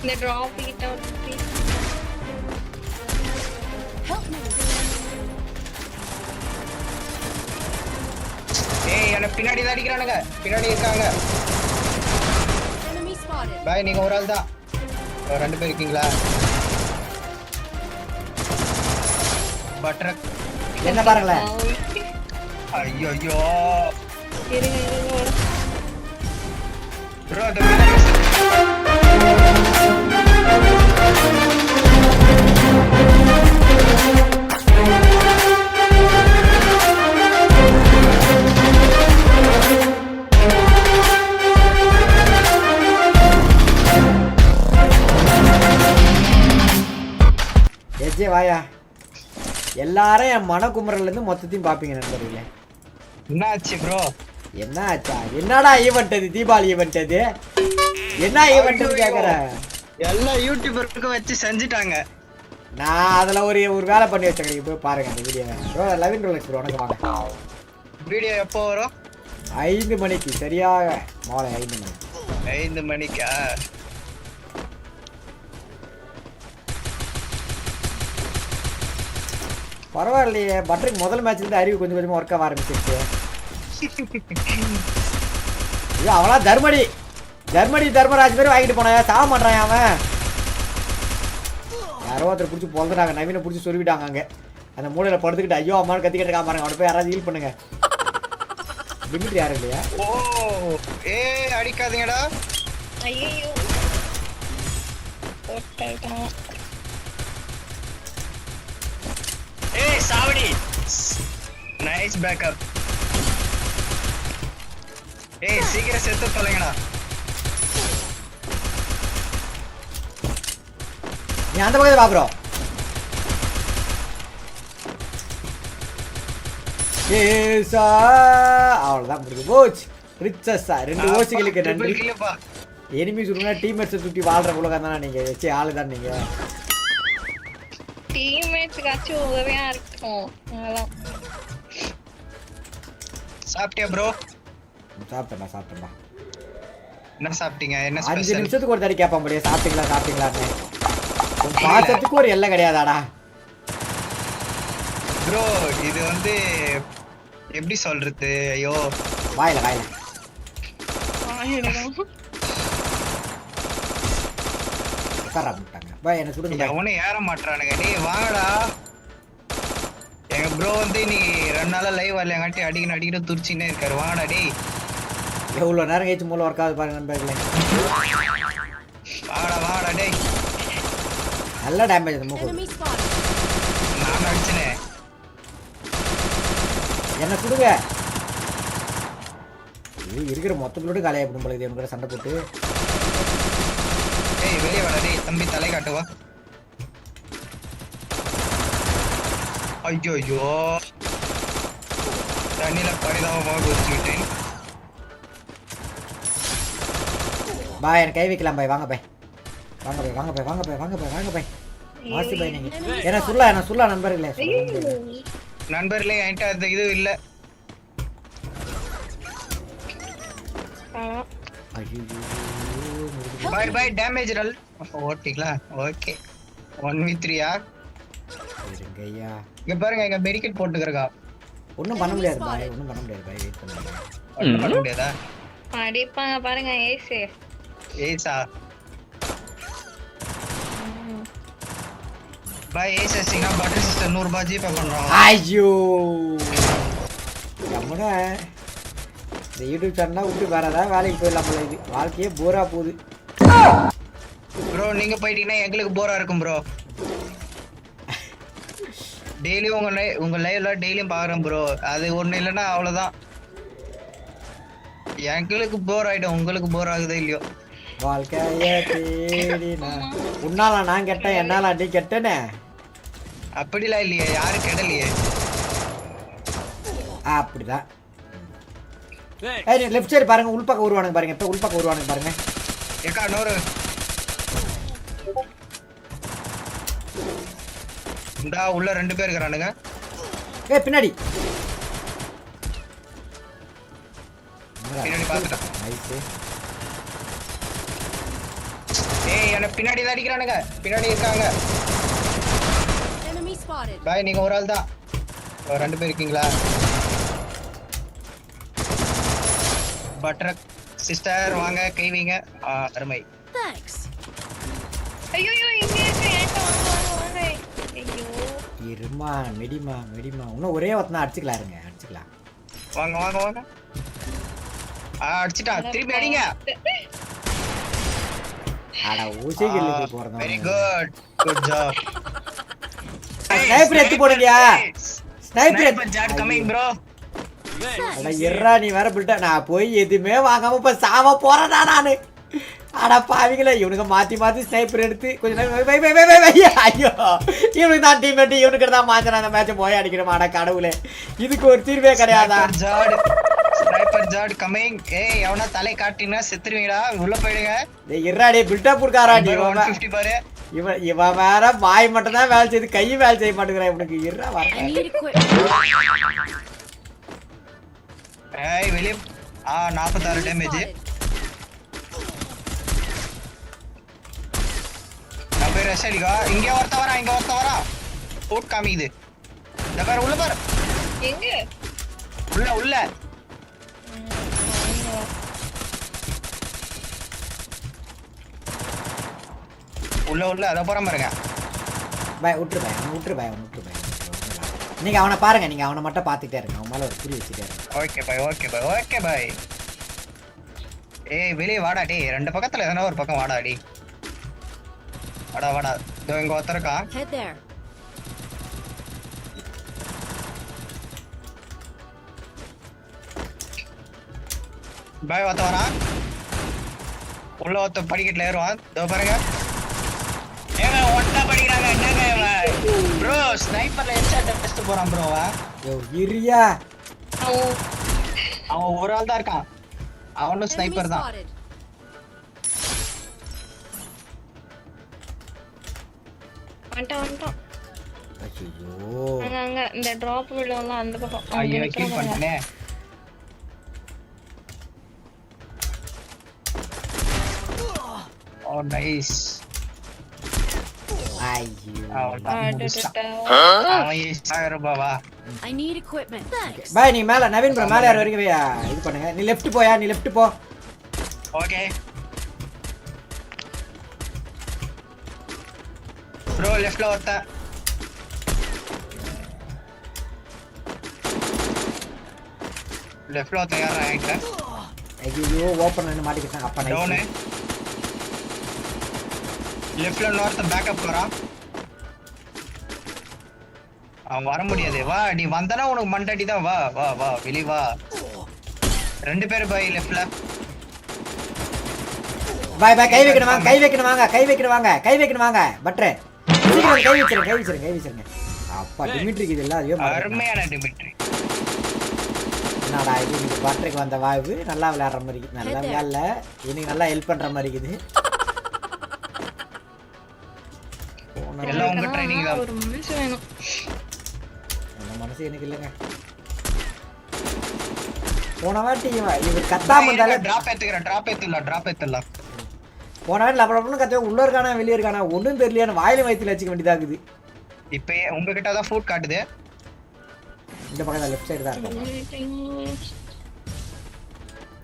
இந்த டிராப் கிட்ட வந்து ஏய் என்ன பின்னாடி தான் அடிக்கிறானுங்க. பின்னாடி இருக்காங்க. பாய் நீங்க ஒரு ஆள் தான் ஒரு ரெண்டு பேர் இருக்கீங்களா? பட்ரக் என்ன பாருங்களேன் ஐயோ ஐயோ இருங்க இருங்க. ஒரு- ப்ரோ அந்த பின்னாடி எஜே வாயா. எல்லாரும் என் மனக்குமரல்ல இருந்து மொத்தத்தையும் பாப்பீங்க நண்பர்களே. என்ன ஆச்சு ப்ரோ என்ன ஆச்சா என்னடா ஈவெண்ட் அது? தீபாவளி ஈவெண்ட் அது? என்ன ஈவெண்ட் கேக்குற? எல்லாம் யூடியூபருக்கு வச்சு செஞ்சுட்டாங்க. நான் அதுல ஒரு ஒரு வேலை பண்ணி வச்சிருக்கேன். போய் பாருங்க அந்த வீடியோவை ப்ரோ லெவன் ரோலக்ஸ் ப்ரோ உனக்கு வாங்க. வீடியோ எப்போ வரும்? ஐந்து மணிக்கு சரியாக மாலை ஐந்து மணிக்கு ஐந்து மணிக்கா? பரவாயில்லையே பட்டருக்கு முதல் மேட்ச்ல இருந்து அறிவு கொஞ்சம் கொஞ்சமா ஒர்க் ஆக ஆரம்பிச்சிருச்சு. ஐயோ அவளா தர்மடி. தர்மடி தர்மராஜ் பேர் வாங்கிட்டு போனா சாக மாட்டான் அவன். யாரோ ஒருத்தர் பிடிச்சி பொழுதுட்டாங்க நவீன பிடிச்சி சொருவிட்டாங்க அங்க. அந்த மூலையில படுத்துக்கிட்டு ஐயோ அம்மான்னு கத்திக்கிட்டு இருக்கா பாருங்க. அவனை போய் யாராவது ஹீல் பண்ணுங்க. யாரும் இல்லையா? ஓ ஏ அடிக்காதீங்கடா. போட்டுட்டான் ஏய் சாவடி. நைஸ் பேக்கப் ஏய் சீக்கிரம் செத்து தொலைங்கடா. நீ அந்த பக்கத்துல வா ப்ரோ ஏசா அவ்வளவுதான் முடிஞ்சு போச்சு. ரிச்சஸா ரெண்டு ஓசிகளுக்கு நன்றி. எனிமி சொல்லுங்க டீம்மேட்ஸை சுற்றி வாழ்ற உலகம் தானே நீங்க? வச்சு ஆளு தான் நீங்க? டீம்மேட்ஸ்க்காச்சும் உதவியா இருக்கும் அதெல்லாம் சாப்பிட்டியா ப்ரோ சாப்பிட்டேன்டா சாப்பிட்டேன்டா. என்ன சாப்பிட்டீங்க? என்ன அஞ்சு நிமிஷத்துக்கு ஒரு தடவை கேட்பான் முடியும் சாப்பிட்டீங்களா சாப்பிட்டீங்களான்னு. பாசத்துக்கு ஒரு எல்லை கிடையாதாடா. ப்ரோ இது வந்து எப்படி சொல்றது? ஐயோ. வாயில வாயில. உட்கார முட்டாங்க. பா என்ன சுடுங்க எவனும் ஏற மாட்டானுங்க டேய் வாங்கடா. எங்க ப்ரோ வந்து இன்னைக்கு ரெண்டு நாளா லைவ் வரலங்காட்டி அடிக்கணும் அடிக்கணும் துடிச்சுன்னே இருக்காரு. வாங்கடா டேய். எவ்வளோ நேரம் கழிச்சு மூலம் ஒர்க் ஆகுது பாருங்க நண்பர்களே. வாங்கடா வாங்கடா டேய். நல்ல டேமேஜ் அந்த மூக்கு. நான் அடிச்சனே. என்ன சுடுங்க? ஐயோ, இருக்கிற மொத்த பிள்ளோட காலியாக போடும் போல இது கூட சண்டை போட்டு. டேய் வெளியே வாடா டேய் தம்பி தலை காட்டுவா ஐயோ ஐயோ தண்ணியில பரிதாபமாக குதிச்சுக்கிட்டேன் பாய் எனக்கு கை வைக்கலாம் பாய். வாங்க பாய். வாங்க பாய் வாங்க பாய் வாங்க பாய் வாங்க பாய் வாங்க பாய். வாசி பாய் நீங்க என்ன சொல்லலாம் நண்பர்களே சொல்ல நண்பர்களே. நண்பர்களே என்கிட்ட அந்த இது இல்ல. பாய் பாய் டேமேஜ் ரல் ஓட்டிங்களா ஓகே. ஒன் வி த்ரீயா இருங்க ஐயா இங்க பாருங்க இங்க மெடிக்கெட் போட்டுக்கிறக்கா. ஒன்றும் பண்ண முடியாது பாய். ஒன்றும் பண்ண முடியாது பாய். வெயிட் பண்ணுங்க. ஒன்றும் பண்ண முடியாதா? அடிப்பாங்க பாருங்க ஏசு ஏசா பாய் அசிங்கா பட்டர் சிஸ்டர் நூறுபா ஜிபே பண்றோம் ஐயோ நம்மட இந்த யூடியூப் விட்டு வேற ஏதாவது வேலைக்கு போயிடலாம் போல இது வாழ்க்கையே போரா போகுது. ப்ரோ நீங்க போயிட்டீங்கன்னா எங்களுக்கு போரா இருக்கும் ப்ரோ டெய்லியும் உங்க லை- உங்க லைவ்ல டெய்லியும் பாக்குறேன் ப்ரோ அது ஒண்ணு இல்லைன்னா அவ்வளவுதான். எங்களுக்கு போர் ஆயிடும் உங்களுக்கு போர் ஆகுதோ இல்லையோ. வாழ்க்கைய தேடினா. உன்னால நான் கெட்டேன் என்னால நீ கெட்டனே? அப்படிலாம் இல்லையே யாரும் கெடலையே. அப்படிதான். ஏய். லெஃப்ட் சைடு பாருங்க உள்பக்கம் உருவானுங்க பாருங்க இப்போ உள்பக்கம் உருவானுங்க பாருங்க. ஏக்கா நூறு. இந்தா உள்ள ரெண்டு பேர் இருக்கிறானுங்க. ஏய் பின்னாடி. பின்னாடி பார்த்துட்டேன் ஏய் என்ன பின்னாடி தான் அடிக்கிறானுங்க. பின்னாடி இருக்காங்க. Spotted. பாய் நீங்க ஒரு ஆள் தான் ரெண்டு பேர் இருக்கீங்களா? பட்டர் சிஸ்டர் வாங்க கை வைங்க ஆ, அருமை. Thanks. ஐயோ இங்க இருக்கு. ஏன்ட்ட வாங்க வாங்க வாங்க. ஐயோ இருமா மெடிமா மெடிமா இன்னும் ஒரே ஒருத்தனா அடிச்சுக்கலாம் இருங்க அடிச்சுக்கலாம். வாங்க வாங்க வாங்க. ஆ அடிச்சிட்டான் திருப்பி அடிங்க. ஆடா ஊசி கில்லுக்கு போறதா very good good job sniper எடுத்து போடுங்கயா. ஸ்னைப்பர் ஸ்னைப்பர் ஜாட் கமிங் ப்ரோ அட எர்ரா நீ வேற பில்ட்ட நான் போய் எதுவுமே வாங்காம இப்ப சாவ போறேன்டா நானு. அட பாவிங்களே இவனுக்கு மாத்தி மாத்தி ஸ்னைப்பர் எடுத்து கொஞ்ச நேரம் வை, வை, வை, வை. ஐயோ. இவனுக்கு தான் டீம் எடுத்து இவனுக்கு தான் மாத்தின அந்த மேட்சை போய் அடிக்கணும்? அட கடவுளே. இதுக்கு ஒரு தீர்வே கிடையாதா? ஜாட் ஸ்னைப்பர் ஜாட் கமிங் ஏய் எவனா தலை காட்டினா செத்துருவீங்களா உள்ள போயிடுங்க. டேய் எர்ரா டே பில்டப் கொடுக்காரா நீ ஒன் இவன் வே- ஃபிஃப்டி பாரு. இவன் இவன் வேற வாய் மட்டும் தான் வேலை செய்யுது கை வேலை செய்ய மாட்டேங்கிறான் இவனுக்கு I வர. ஏய் வெளிய ஆ டேமேஜ். நான் போய் ரஷ் அடிக்கா இங்க ஒருத்த வரா இங்க ஒருத்த வரா. போட் காமிக்குது. இந்த பாரு உள்ள பாரு. எங்க? உள்ள உள்ள. உள்ள உள்ள அத போறேன் பாருங்க பாய் விட்டுரு பாய் அவனை விட்டுரு பாய் அவனை விட்டுரு பாய். நீங்க அவனை பாருங்க நீங்க அவனை மட்டும் பார்த்துட்டே இருங்க. அவன் மேல ஒரு குறி வச்சுட்டே இருங்க. Okay bye okay bye okay bye. ஏய் வெளிய வாடா டேய். ரெண்டு பக்கத்துல எதனா ஒரு பக்கம் வாடா டி வாடா வாடா. இதோ இங்க ஒருத்தர் இருக்கான். Head there. பாய் ஒருத்த வரான். உள்ள ஒருத்த படிக்கட்டுல ஏறுவான். இதோ பாருங்க. ப்ரோ ஸ்னைப்பர்ல ஹெட்ஷாட் டெஸ்ட் போறான் ப்ரோ அவன். யோ இரியா அவன் அவன் ஒரு ஆள் தான் இருக்கான். அவனும் ஸ்னைப்பர் தான். வந்துட்டான் வந்துட்டான். ஐயோ அங்க அங்க இந்த டிராப் விழுவலாம் அந்த பக்கம். ஐயோ கில். பண்ணிட்டேனே. ஓ நைஸ் பாய் நீ மேல நவீன் ப்ரோ மேல யார் வரைக்கும் வையா இது பண்ணுங்க நீ லெஃப்ட் போயா நீ லெஃப்ட் போ ஓகே ப்ரோ லெஃப்ட்ல ஒருத்தன் லெஃப்ட்ல ஒருத்தன் யாரா ஐயோ ஓப்பன் பண்ணி மாட்டிக்கிட்டாங்க அப்பா டவுனு நைஸ் லெஃப்ட்ல இன்னொருத்தன் பேக்கப் போறான் அவன் வர முடியாது. வா நீ வந்தனா உனக்கு மண்டடி தான். வா வா வா வெளிய வா. ரெண்டு பேர் பாய் லெஃப்ட்ல பாய் பாய் கை வைக்கணும்? வாங்க கை வைக்கணும்? வாங்க கை வைக்கணும் வாங்க. கை வைக்கணும் வாங்க. பட்ரு. சீக்கிரம் கை வச்சிருங்க கை வச்சிருங்க கை வச்சிருங்க. அப்பா டிமிட்ரிக்கு இது இல்ல அதுவே. அருமையான டிமிட்ரி என்னடா இது? பட்டருக்கு வந்த வாய்ப்பு நல்லா விளையாடுற மாதிரி இருக்குது நல்லா விளையாடல. இன்னைக்கு நல்லா ஹெல்ப் பண்ற மாதிரி இருக்குது. எல்லாம் உங்க training தான். ஒரு மனுஷன் வேணும். அந்த மனசு எனக்கு இல்லைங்க. போன வாட்டி இவன் இவர் கத்தாம இருந்தாலே டிராப் ஏத்துக்கிறேன் டிராப் ஏத்துலாம் டிராப் ஏத்துலாம் போன வாட்டி லப்படப்படன்னு கத்த உள்ள இருக்கானா வெளியே இருக்கானா ஒன்றும் தெரியலையான்னு வாயில வயிற்றுல வச்சுக்க வேண்டியதாகுது. இப்போ உங்ககிட்ட தான் ஃபுட் காட்டுது. இந்த பக்கம் லெஃப்ட் சைடு தான் இருக்கும்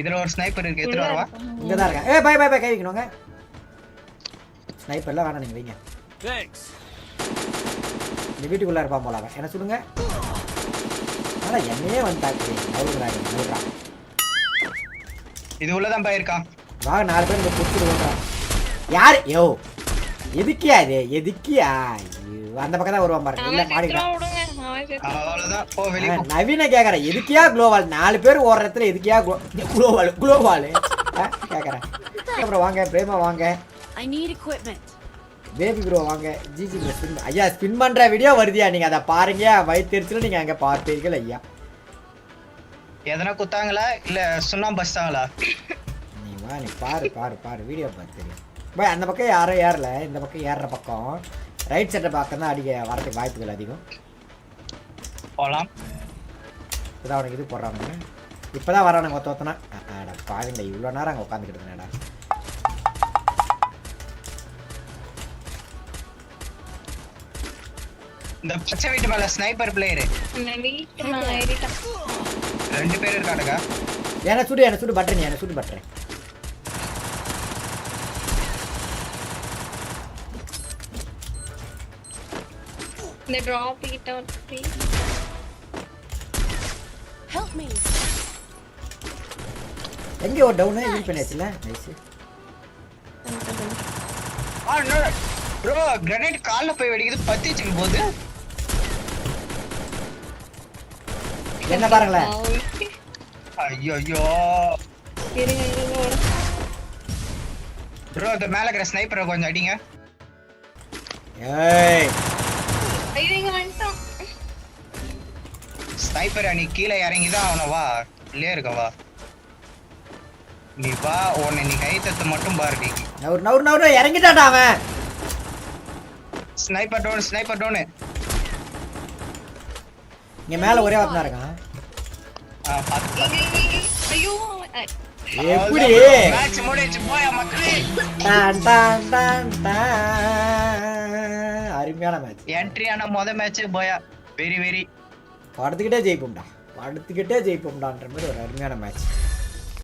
இதுல ஒரு ஸ்னைப்பர் இருக்கு எடுத்துட்டு வரவா? இங்க தான் இருக்கேன். ஏ பை பை பை கை வைக்கணுங்க. ஸ்னைப்பர்லாம் வேணாம் நீங்க வைங்க. Thanks. இந்த வீட்டுக்குள்ள இருப்பான் போல அவன். என்ன சொல்லுங்க? ஆனா என்னையே வந்து தாக்கு நவுறுறாங்க நவுறான் இது உள்ளதான் பாய் இருக்கான் வாங்க நாலு பேர் இந்த பொறுத்து ஓடுறான் யார்? யோ எதுக்கியா இது? எதுக்கியா? அந்த பக்கம் தான் வருவான் பாருங்க. இல்ல அவன் நவீன கேக்குறேன் எதுக்கியா குளோவால்? நாலு பேர் ஓடுற இடத்துல எதுக்கியா குளோவால்? குளோவால். கேக்குறேன் அப்புறம் வாங்க பிரேமா வாங்க. I need equipment. Baby bro வாங்க. ஜிஜி ப்ரோ ஸ்பின் ஐயா ஸ்பின் பண்ற வீடியோ வருதியா? நீங்க அதை பாருங்க. வயிற்றுல நீங்க அங்க பார்ப்பீர்கள் ஐயா. எதனா குத்தாங்களா? இல்ல சுண்ணாம்பு பஸ்தாங்களா நீ வா நீ பாரு பாரு பாரு. வீடியோ பாரு தெரியும் பாய் அந்த பக்கம் யாரும் ஏறல. இந்த பக்கம் ஏறுற பக்கம். ரைட் சைடை பக்கம் தான் அடிக்க வரதுக்கு வாய்ப்புகள் அதிகம். போலாம். இப்போதான் அவனுக்கு இது போடுறாங்க இப்போதான் வரானுங்க ஒத்த ஒத்தனா பாருங்க இவ்வளோ நேரம் அங்கே உட்காந்துக்கிட்டு இந்த பச்சை வீட்டு மேல ஸ்னைப்பர் பிளேயர் வீட்டு மேல ஏறிட்டான் ரெண்டு பேர் இருக்கானுங்க. என்ன சுடு என்ன சுடு பட்டுறேன் என்ன சுடு பட்டுறேன் இந்த டிராப் கிட்ட ஒருத்தி. Help me. எங்க ஒரு டவுன் ஹீல் பண்ணியாச்சுல? நைஸ் ப்ரோ கிரனைட் கால்ல போய் வெடிக்குது பத்திச்சுங்க போது. என்ன பாருங்களேன்? ஐயோ ஐயோ ப்ரோ இந்த மேல இருக்கிற ஸ்னைப்பரை கொஞ்சம் அடிங்க. ஏய். ஐயோ இங்க வந்துட்டான். ஸ்னைப்பர் நீ கீழே இறங்கிதான் அவனை வா இல்லையே இருக்க வா. நீ வா உன்னை நீ கை தத்து மட்டும் பாரு நீ. நவுர் நவுர் நவுர் இறங்கிட்டான்டா அவன். ஸ்னைப்பர் டோன் ஸ்னைப்பர் டோனு இங்க மேல ஒரே வாரம் தான் இருக்கான். எப்படி. அருமையான மேட்ச். என்ட்ரியான முத மேட்ச் போயா. Very very. படுத்துக்கிட்டே ஜெயிப்போம்டா. படுத்துக்கிட்டே ஜெயிப்போம்டான்ற மாதிரி ஒரு அருமையான மேட்ச்.